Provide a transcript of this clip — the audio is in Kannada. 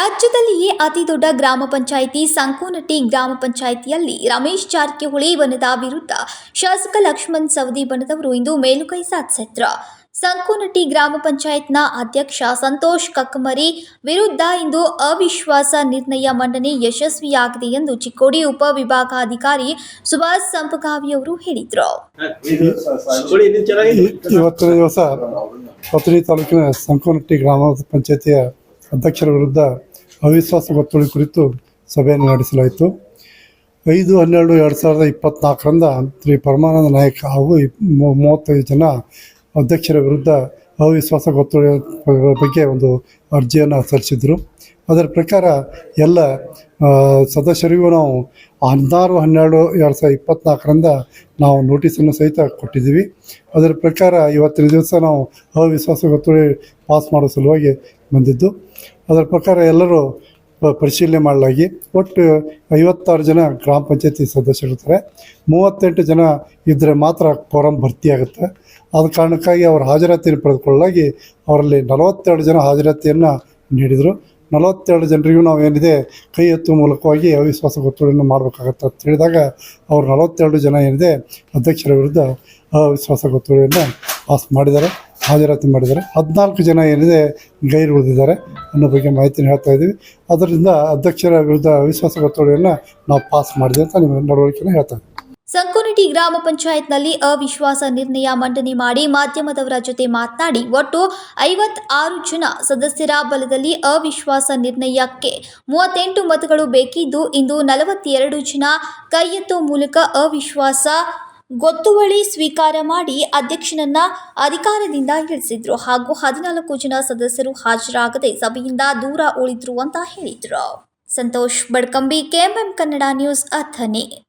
ರಾಜ್ಯದಲ್ಲಿಯೇ ಅತಿ ದೊಡ್ಡ ಗ್ರಾಮ ಪಂಚಾಯಿತಿ ಸಂಕೋನಟ್ಟಿ ಗ್ರಾಮ ಪಂಚಾಯಿತಿಯಲ್ಲಿ ರಮೇಶ್ ಜಾರಕಿಹೊಳಿ ಬಣದ ವಿರುದ್ಧ ಶಾಸಕ ಲಕ್ಷ್ಮಣ್ ಸವದಿ ಬಣದವರು ಇಂದು ಮೇಲುಕೈ ಸಾಧಿಸಿದ್ರು ಸಂಕೋನಟ್ಟಿ ಗ್ರಾಮ ಪಂಚಾಯತ್ನ ಅಧ್ಯಕ್ಷ ಸಂತೋಷ್ ಕಕ್ಕಮರಿ ವಿರುದ್ಧ ಇಂದು ಅವಿಶ್ವಾಸ ನಿರ್ಣಯ ಮಂಡನೆ ಯಶಸ್ವಿಯಾಗಿದೆ ಎಂದು ಚಿಕ್ಕೋಡಿ ಉಪವಿಭಾಗಾಧಿಕಾರಿ ಸುಭಾಷ್ ಹೇಳಿದರು. ಇನ್ನೂ ಚೆನ್ನಾಗಿ ಈ- ಇವತ್ತಿನ ದಿವಸ ತಾಲೂಕಿನ ಸಂಕೋನಟ್ಟಿ ಗ್ರಾಮ ಪಂಚಾಯತಿಯ ಅಧ್ಯಕ್ಷರ ವಿರುದ್ಧ ಅವಿಶ್ವಾಸ ಗೊತ್ತುವಳಿ ಕುರಿತು ಸಭೆಯನ್ನು ನಡೆಸಲಾಯಿತು. ಐದು, ಹನ್ನೆರಡು, ಎರಡು ಸಾವಿರದ ಇಪ್ಪತ್ತ್ನಾಲ್ಕರಿಂದ ಶ್ರೀ ಪರಮಾನಂದ ನಾಯಕ್ ಹಾಗೂ ಮೂವತ್ತೈದು ಜನ ಅಧ್ಯಕ್ಷರ ವಿರುದ್ಧ ಅವಿಶ್ವಾಸ ಗೊತ್ತುವಳಿ ಬಗ್ಗೆ ಒಂದು ಅರ್ಜಿಯನ್ನು ಸಲ್ಲಿಸಿದರು. ಅದರ ಪ್ರಕಾರ ಎಲ್ಲ ಸದಸ್ಯರಿಗೂ ನಾವು ಹದಿನಾರು, ಹನ್ನೆರಡು, ಎರಡು ಸಾವಿರದ ಇಪ್ಪತ್ತ್ನಾಲ್ಕರಿಂದ ನಾವು ನೋಟಿಸನ್ನು ಸಹಿತ ಕೊಟ್ಟಿದ್ದೀವಿ. ಅದರ ಪ್ರಕಾರ ಇವತ್ತಿನ ದಿವಸ ನಾವು ಅವಿಶ್ವಾಸ ಗೊತ್ತುವಳಿ ಪಾಸ್ ಮಾಡೋ ಸಲುವಾಗಿ ಬಂದಿದ್ದು. ಅದರ ಪ್ರಕಾರ ಎಲ್ಲರೂ ಪರಿಶೀಲನೆ ಮಾಡಲಾಗಿ ಒಟ್ಟು ಐವತ್ತಾರು ಜನ ಗ್ರಾಮ ಪಂಚಾಯತಿ ಸದಸ್ಯರಿರ್ತಾರೆ. ಮೂವತ್ತೆಂಟು ಜನ ಇದ್ದರೆ ಮಾತ್ರ ಕೋರಂ ಭರ್ತಿಯಾಗುತ್ತೆ ಆದ ಕಾರಣಕ್ಕಾಗಿ ಅವರ ಹಾಜರಾತಿಯನ್ನು ಪಡೆದುಕೊಳ್ಳಲಾಗಿ ಅವರಲ್ಲಿ ನಲವತ್ತೆರಡು ಜನ ಹಾಜರಾತಿಯನ್ನು ನೀಡಿದರು. ನಲವತ್ತೆರಡು ಜನರಿಗೂ ನಾವು ಏನಿದೆ ಕೈ ಎತ್ತುವ ಮೂಲಕವಾಗಿ ಅವಿಶ್ವಾಸ ಗೊತ್ತುವಳಿಯನ್ನು ಮಾಡಬೇಕಾಗತ್ತೆ ಅಂತ ಹೇಳಿದಾಗ ಅವರು ನಲವತ್ತೆರಡು ಜನ ಏನಿದೆ ಅಧ್ಯಕ್ಷರ ವಿರುದ್ಧ ಅವಿಶ್ವಾಸ ಗೊತ್ತುವಳಿಯನ್ನು ಪಾಸ್ ಮಾಡಿದ್ದಾರೆ. ಹಾಜರಾತಿ ಮಾಡಿದ್ದಾರೆ. ಹದಿನಾಲ್ಕು ಜನ ಏನಿದೆ ಗೈರು ಉಳಿದಿದ್ದಾರೆ ಅನ್ನೋ ಬಗ್ಗೆ ಮಾಹಿತಿ ಹೇಳ್ತಾ ಇದ್ದೀವಿ. ಅದರಿಂದ ಅಧ್ಯಕ್ಷರ ವಿರುದ್ಧ ಅವಿಶ್ವಾಸ ಗೊತ್ತುವಳಿಯನ್ನು ನಾವು ಪಾಸ್ ಮಾಡಿದೆ ಅಂತ ನಿಮ್ಮ ನಡವಳಿಕೆಯನ್ನು ಹೇಳ್ತಾ ಇದ್ದೀವಿ. ಸಂಕೋನಟಿ ಗ್ರಾಮ ಪಂಚಾಯತ್ನಲ್ಲಿ ಅವಿಶ್ವಾಸ ನಿರ್ಣಯ ಮಂಡನೆ ಮಾಡಿ ಮಾಧ್ಯಮದವರ ಜೊತೆ ಮಾತನಾಡಿ ಒಟ್ಟು ಐವತ್ತಾರು ಜನ ಸದಸ್ಯರ ಬಲದಲ್ಲಿ ಅವಿಶ್ವಾಸ ನಿರ್ಣಯಕ್ಕೆ ಮೂವತ್ತೆಂಟು ಮತಗಳು ಬೇಕಿದ್ದು, ಇಂದು ನಲವತ್ತೆರಡು ಜನ ಕೈ ಎತ್ತುವ ಮೂಲಕ ಅವಿಶ್ವಾಸ ಗೊತ್ತುವಳಿ ಸ್ವೀಕಾರ ಮಾಡಿ ಅಧ್ಯಕ್ಷನನ್ನ ಅಧಿಕಾರದಿಂದ ಇಳಿಸಿದ್ರು. ಹಾಗೂ ಹದಿನಾಲ್ಕು ಜನ ಸದಸ್ಯರು ಹಾಜರಾಗದೆ ಸಭೆಯಿಂದ ದೂರ ಉಳಿದ್ರು ಅಂತ ಹೇಳಿದ್ರು. Santosh, Badkambi, KMM Kannada news, Athani.